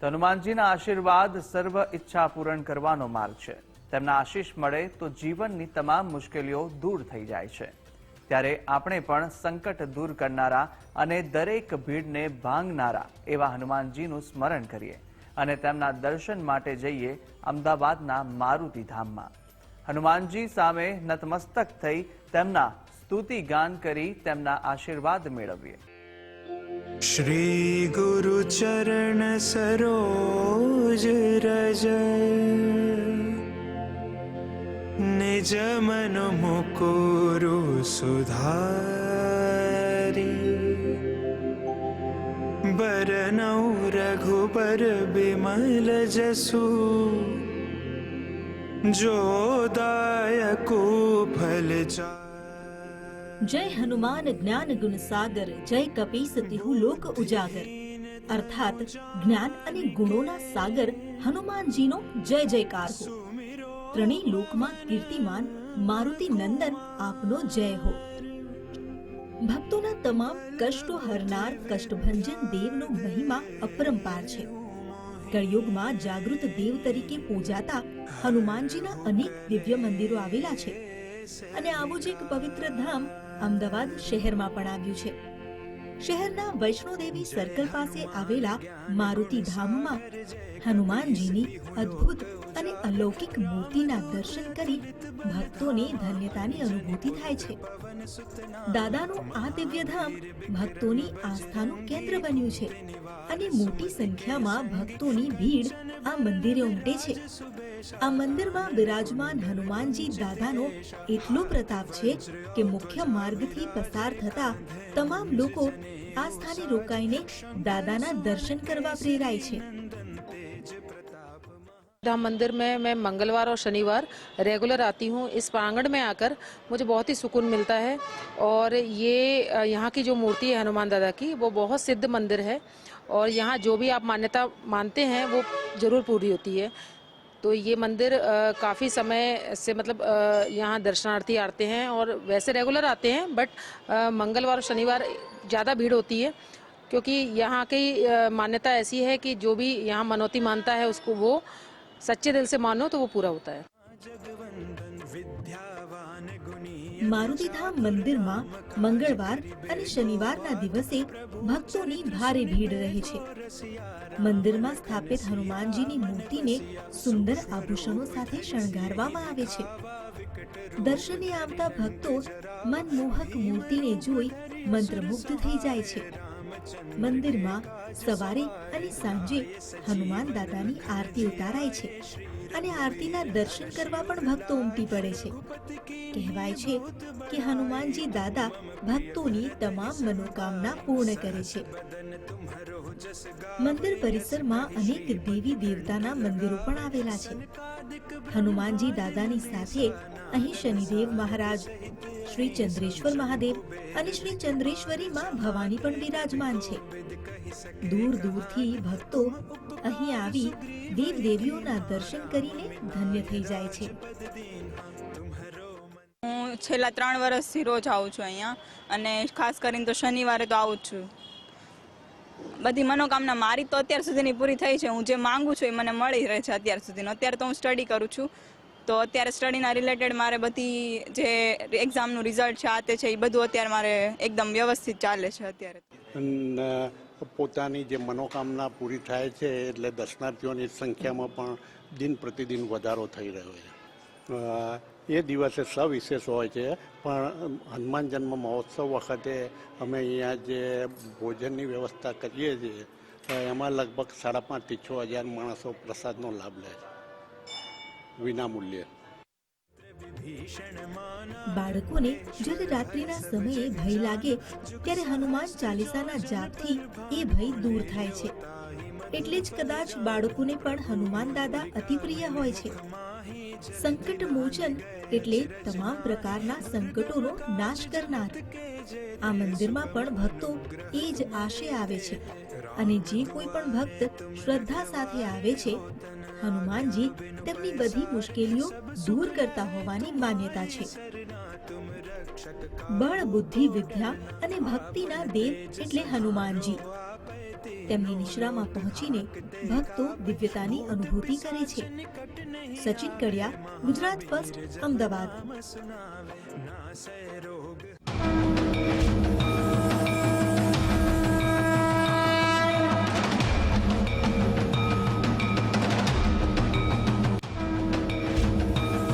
તો હનુમાનજીના આશીર્વાદ સર્વ ઈચ્છા પૂરણ કરવાનો માર્ગ છે. તેમના આશીષ મળે તો જીવનની તમામ મુશ્કેલીઓ દૂર થઈ જાય છે. ત્યારે આપણે પણ સંકટ દૂર કરનારા અને દરેક ભીડને ભાંગનારા એવા હનુમાનજીનું સ્મરણ કરીએ અને તેમના દર્શન માટે જઈએ અમદાવાદના મારુતિ ધામમાં. હનુમાનજી સામે નતમસ્તક થઈ તેમના સ્તુતિ ગાન કરી તેમના આશીર્વાદ મેળવીએ. શ્રી ગુરુ ચરણ સરોજ રજ નિજ મન મુકુરુ સુધારી બરનૌ રઘુબર બિમલ જસુ જોદાયકુ ફલ ચા જય હનુમાન જ્ઞાન ગુણ સાગર, જય કપીસ લોક ઉજાગર. અર્થાત જ્ઞાન અને ગુણોના સાગર હનુમાનજીનો જય જયકાર હો. ત્રણેય લોકમાં કીર્તિમાન મારુતિ નંદન આપનો જય હો. ભક્તોના તમામ કષ્ટો હરનાર કષ્ટભંજન દેવનો મહિમા અપરંપાર છે. કળિયુગમાં જાગૃત દેવ તરીકે પૂજાતા હનુમાનજીના અનેક દિવ્ય મંદિરો આવેલા છે. અને આવું જ એક પવિત્ર ધામ અમદાવાદ શહેરમાં પણ આવ્યું છે. શહેરના વૈષ્ણોદેવી સર્કલ પાસે આવેલા મારુતિ ધામમાં હનુમાનજીની અદ્ભુત અને અલૌકિક મૂર્તિના દર્શન કરી ભક્તોને ધન્યતાની અનુભૂતિ થાય છે. દાદાનું આ દિવ્ય ધામ ભક્તોની આસ્થાનું કેન્દ્ર બન્યું છે અને મોટી સંખ્યામાં ભક્તોની ભીડ આ મંદિરે ઉમટે છે. આ મંદિરમાં બિરાજમાન હનુમાનજી દાદાનો એટલો પ્રતાપ છે કે મુખ્ય માર્ગથી પસાર થતા તમામ લોકો આ સ્થાને રોકાઈને દાદાના દર્શન કરવા પ્રેરાય છે धाम मंदिर में मैं मंगलवार और शनिवार रेगुलर आती हूँ इस प्रांगण में आकर मुझे बहुत ही सुकून मिलता है और ये अ, यहाँ की जो मूर्ति है हनुमान दादा की वो बहुत सिद्ध मंदिर है और यहाँ जो भी आप मान्यता मानते हैं वो ज़रूर पूरी होती है तो ये मंदिर काफ़ी समय से मतलब यहाँ दर्शनार्थी आते हैं और वैसे रेगुलर आते हैं, बट मंगलवार और शनिवार ज़्यादा भीड़ होती है, क्योंकि यहाँ की मान्यता ऐसी है कि जो भी यहाँ मनौती मानता है उसको वो सच्चे दिल से मानो तो वो पूरा होता है। મારુતિધામ મંદિરમાં મંગળવાર અને શનિવારના દિવસે ભક્તોની ભારે ભીડ રહે છે. મંદિરમાં સ્થાપિત હનુમાનજીની મૂર્તિને સુંદર આભૂષણો સાથે શણગારવામાં આવે છે. દર્શને આવતા ભક્તો મનમોહક મૂર્તિને જોઈ મંત્રમુગ્ધ થઈ જાય છે. મંદિરમાં સવારે અને સાંજે હનુમાન દાદાની આરતી ઉતારાય છે. અને આરતીના દર્શન કરવા પણ ભક્તો ઉમટી પડે છે. કહેવાય છે કે હનુમાનજી દાદા ભક્તોની તમામ મનોકામના પૂર્ણ કરે છે. મંદિર પરિસરમાં અનેક દેવી દેવતાના મંદિરો પણ આવેલા છે. હનુમાનજી દાદાની સાથે અહીં શનિદેવ મહારાજ, શ્રી ચંદ્રેશ્વર મહાદેવ અને શ્રી ચંદ્રેશ્વરી માં ભવાની પણ બિરાજમાન છે. દૂર દૂરથી ભક્તો અહીં આવી દેવ દેવીઓના દર્શન કરીને ધન્ય થઈ જાય છે. હું છેલ્લા ત્રણ વર્ષથી રોજ આવું છું અહીંયા અને ખાસ કરીને તો શનિવારે તો આવું જ છું. બધી મનોકામના મારી તો અત્યાર સુધીની પૂરી થઈ છે. હું જે માંગુ છું એ મને મળી રહે છે અત્યાર સુધીનો. અત્યારે તો હું સ્ટડી કરું છું. તો અત્યારે સ્ટડીના રિલેટેડ મારે બધી જે એક્ઝામનું રિઝલ્ટ છે આ તે છે એ બધું અત્યારે મારે એકદમ વ્યવસ્થિત ચાલે છે અત્યારે. અને પોતાની જે મનોકામના પૂરી થાય છે એટલે દર્શનાર્થીઓની સંખ્યામાં પણ દિન પ્રતિદિન વધારો થઈ રહ્યો છે. એ દિવસે સવિશેષ હોય છે, પણ હનુમાન જન્મ મહોત્સવ વખતે અમે અહીંયા જે ભોજનની વ્યવસ્થા કરીએ છીએ, તો એમાં લગભગ સાડા પાંચથી છ હજાર માણસો પ્રસાદનો લાભ લે છે. વિનામૂલ્યે. બાળકોને જ્યારે રાત્રિના સમયે ભય લાગે, ત્યારે હનુમાન ચાલીસાના જાપથી એ ભય દૂર થાય છે. એટલે જ કદાચ બાળકોને પણ હનુમાન દાદા અતિપ્રિય હોય છે. સંકટ મોચન એટલે તમામ પ્રકારના સંકટોનો નાશ કરનાર. આ મંદિરમાં પણ ભક્તો એ જ આશે આવે છે. અને જે કોઈ પણ ભક્ત શ્રદ્ધા સાથે આવે છે હનુમાનજી તેમની બધી મુશ્કેલીઓ દૂર કરતા હોવાની માન્યતા છે. બળ, બુદ્ધિ, વિદ્યા અને ભક્તિના દેવ એટલે હનુમાનજી. તેમની નિશ્રામાં પહોંચીને ભક્તો દિવ્યતાની અનુભૂતિ કરે છે. સચિન કડિયા, ગુજરાત ફર્સ્ટ, અમદાવાદ.